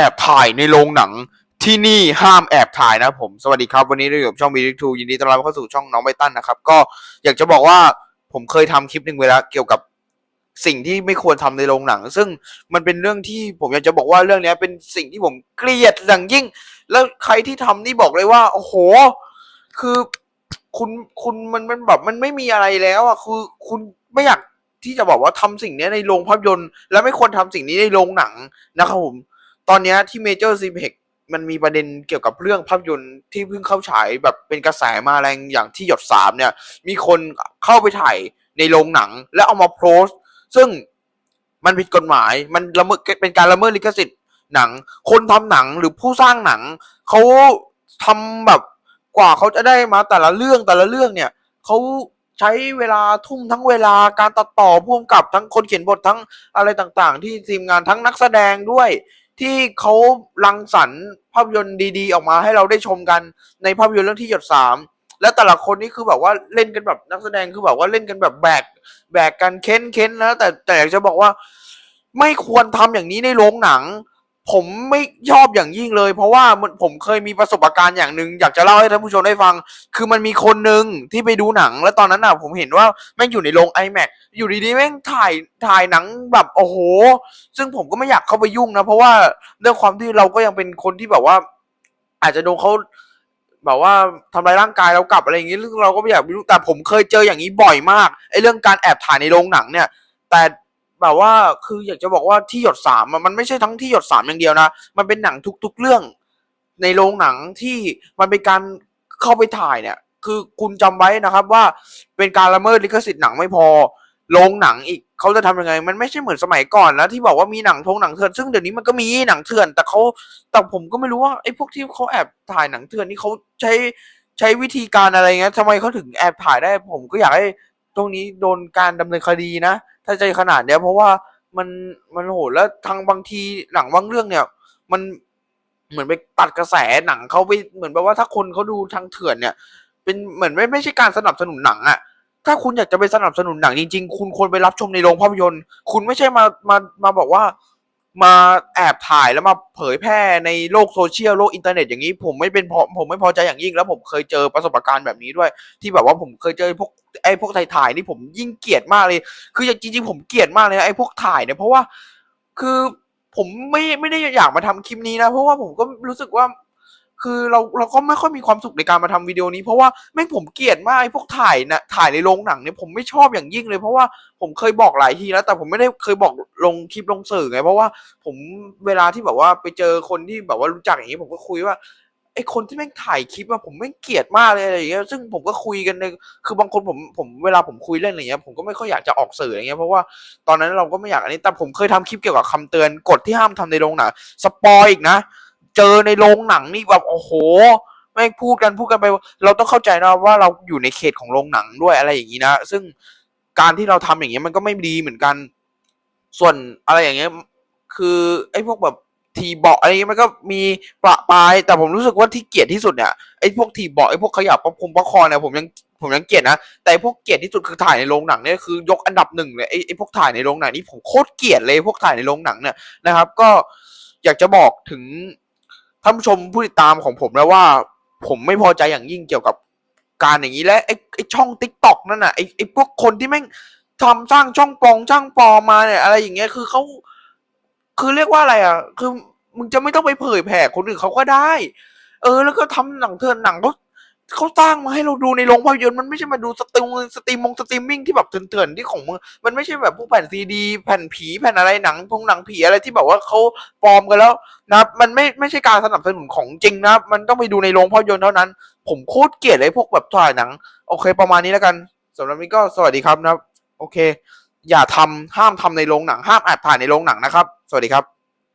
อบถ่ายในโรงหนังที่นี่ห้ามแอบถ่ายนะผม สวัสดีครับ วันนี้เราอยู่กับช่องมีดิทูยินดีต้อนรับเข้าสู่ช่องน้องไบตันนะครับ ก็อยากจะบอกว่าผมเคยทำคลิปหนึ่งไว้แล้วเกี่ยวกับสิ่งที่ไม่ควรทำในโรงหนัง ซึ่งมันเป็นเรื่องที่ผมอยากจะบอกว่าเรื่องนี้เป็นสิ่งที่ผมเกลียดอย่างยิ่ง แล้วใครที่ทำนี่บอกเลยว่า โอ้โห คือคุณคุณมันมันแบบมันไม่มีอะไรแล้วอะคือคุณไม่อยากที่จะบอกว่าทำสิ่งนี้ในโรงภาพยนตร์ และไม่ควรทำสิ่งนี้ในโรงหนังนะครับผม ตอนนี้ที่เมเจอร์ซีเพกมันมีประเด็นเกี่ยวกับเรื่องภาพยนตร์ที่เพิ่งเข้าฉายแบบเป็นกระแสมาแรงอย่างที่หยดสามเนี่ย มีคนเข้าไปถ่ายในโรงหนัง แล้วเอามาโพสต์ ซึ่งมันผิดกฎหมาย มันละเมิดเป็นการละเมิดลิขสิทธิ์หนัง คนทำหนังหรือผู้สร้างหนัง เขาทำแบบกว่าเขาจะได้มาแต่ละเรื่องแต่ละเรื่องเนี่ยเขาใช้เวลาทุ่มทั้งเวลาการตัดต่อพ่วงกับทั้งคนเขียนบททั้งอะไรต่างๆ ที่ทีมงานทั้งนักแสดงด้วย ที่เขารังสรรค์ภาพยนตร์ดีๆ ออกมาให้เราได้ชมกันในภาพยนตร์เรื่องที่หยดสามและแต่ละคนนี่คือแบบว่าเล่นกันแบบนักแสดงคือแบบว่าเล่นกันแบบแบกแบกกันเค้นเค้นนะแต่แต่อยากจะบอกว่า ไม่ควรทำอย่างนี้ในโรงหนัง ผมไม่ชอบอย่างยิ่งเลย เพราะว่ามันผมเคยมีประสบการณ์อย่างหนึ่งอยากจะเล่าให้ท่านผู้ชมได้ฟัง คือมันมีคนหนึ่งที่ไปดูหนัง แล้วตอนนั้นอะผมเห็นว่าแม่งอยู่ในโรง iMac อยู่ดีๆแม่งถ่ายถ่ายหนังแบบโอ้โห ซึ่งผมก็ไม่อยากเข้าไปยุ่งนะ เพราะว่าเรื่องความที่เราก็ยังเป็นคนที่แบบว่า อาจจะโดนเขาแบบว่าทำลายร่างกายเรากลับอะไรอย่างงี้เราก็ไม่อยากไปยุ่งแต่ผมเคยเจออย่างนี้บ่อยมากไอ้เรื่องการแอบถ่ายในโรงหนังเนี่ย แต่ แบบว่าคืออยากจะบอกว่าที่หยดสามมันไม่ใช่ทั้งที่หยดสามอย่างเดียวนะ มันเป็นหนังทุก ๆ เรื่อง ในโรงหนังที่มันเป็นการเข้าไปถ่ายเนี่ย คือคุณจำไว้นะครับว่าเป็นการละเมิดลิขสิทธิ์หนังไม่พอโรงหนังอีกเขาจะทำยังไง มันไม่ใช่เหมือนสมัยก่อนแล้วที่บอกว่ามีหนังทงหนังเถื่อนซึ่งเดี๋ยวนี้มันก็มีหนังเถื่อน แต่เขาแต่ผมก็ไม่รู้ว่าไอ้พวกที่เขาแอบถ่ายหนังเถื่อนนี่เขาใช้ใช้วิธีการอะไรเงี้ยทำไมเขาถึงแอบถ่ายได้ผมก็อยากให้ ตรงนี้โดนการดำเนินคดีนะ ถ้าใจขนาดเนี้ยเพราะว่ามันมันโหดแล้วทางบางทีหนังบางเรื่องเนี่ย มันเหมือนไปตัดกระแสหนังเขาไปเหมือนแบบว่าถ้าคนเขาดูทางเถื่อนเนี่ย เป็นเหมือนไม่ไม่ใช่การสนับสนุนหนังอะถ้าคุณอยากจะไปสนับสนุนหนังจริงๆ คุณควรไปรับชมในโรงภาพยนตร์ คุณไม่ใช่มามามาบอกว่า มาแอบถ่ายแล้วมาเผยแพร่ในโลกโซเชียลโลกอินเทอร์เน็ตอย่างนี้ ผมไม่เป็นพอผมไม่พอใจอย่างยิ่งแล้วผมเคยเจอประสบการณ์แบบนี้ด้วย ที่แบบว่าผมเคยเจอพวกไอ้พวกถ่ายๆนี่ผมยิ่งเกลียดมากเลย คืออย่างจริงๆผมเกลียดมากเลยไอ้พวกถ่ายเนี่ยเพราะว่าคือผมไม่ไม่ได้อยากมาทำคลิปนี้นะ เพราะว่าผมก็รู้สึกว่า คือเราเราก็ไม่ค่อยมีความสุขในการมาทำวิดีโอนี้ เพราะว่าแม่งผมเกลียดมากไอ้พวกถ่ายนะถ่ายในโรงหนังเนี่ยผมไม่ชอบอย่างยิ่งเลย เพราะว่าผมเคยบอกหลายทีแล้ว แต่ผมไม่ได้เคยบอกลงคลิปลงสื่อไง เพราะว่าผมเวลาที่แบบว่าไปเจอคนที่แบบว่ารู้จักอย่างนี้ผมก็คุยว่าไอ้คนที่แม่งถ่ายคลิปอะผมแม่งเกลียดมากเลยอะไรอย่างเงี้ยซึ่งผมก็คุยกันในคือบางคนผมผมเวลาผมคุยเรื่องอะไรเงี้ยผมก็ไม่ค่อยอยากจะออกสื่ออะไรเงี้ยเพราะว่าตอนนั้นเราก็ไม่อยากอันนี้แต่ผมเคยทำคลิปเกี่ยวกับคำเตือนกฎที่ห้ามทำในโรงหนังสปอยอีกนะ เจอในโรงหนังนี่แบบโอ้โหแม่งพูดกันพูดกันไป เราต้องเข้าใจนะว่าเราอยู่ในเขตของโรงหนังด้วยอะไรอย่างนี้นะ ซึ่งการที่เราทำอย่างเงี้ยมันก็ไม่ดีเหมือนกัน ส่วนอะไรอย่างเงี้ยคือไอ้พวกแบบทีเบาะอะไรเงี้ยมันก็มีประปาย แต่ผมรู้สึกว่าที่เกลียดที่สุดเนี่ยไอ้พวกทีเบาะไอ้พวกขยับประคมประคอเนี่ยผมยังผมยังเกลียดนะแต่พวกเกลียดที่สุดคือถ่ายในโรงหนังเนี่ยคือยกอันดับหนึ่งเลยไอ้ไอ้พวกถ่ายในโรงหนังนี่ผมโคตรเกลียดเลยพวกถ่ายในโรงหนังเนี่ยนะครับ ก็อยากจะบอกถึง ท่านผู้ชมผู้ติดตามของผมแล้วว่า ผมไม่พอใจอย่างยิ่งเกี่ยวกับการอย่างนี้และไอ้ไอ้ช่องติ๊กต็อกนั่นน่ะไอ้ไอ้พวกคนที่แม่งทำสร้างช่องปลองช่างปลอมมาเนี่ยอะไรอย่างเงี้ยคือเขาคือเรียกว่าอะไรอะ คือมึงจะไม่ต้องไปเผยแผ่คนอื่นเขาก็ได้ เออ แล้วก็ทำหนังเถื่อนหนังเขา เขาสร้างมาให้เราดูในโรงภาพยนตร์มันไม่ใช่มาดูสตรีมสตรีมมงสตรีมมิ่งที่แบบเถื่อนๆที่ของมึงมันไม่ใช่แบบพวกแผ่นซีดีแผ่นผีแผ่นอะไรหนังพงหนังผีอะไรที่แบบว่าเขาปลอมกันแล้วนะครับมันไม่ไม่ใช่การสนับสนุนของจริงนะครับมันต้องไปดูในโรงภาพยนตร์เท่านั้น ผมโคตรเกลียดเลยพวกแบบถ่ายหนัง โอเค ประมาณนี้แล้วกันสำหรับนี้ก็สวัสดีครับนะครับ โอเค อย่าทำห้ามทำในโรงหนัง ห้ามอัดถ่ายในโรงหนังนะครับ สวัสดีครับ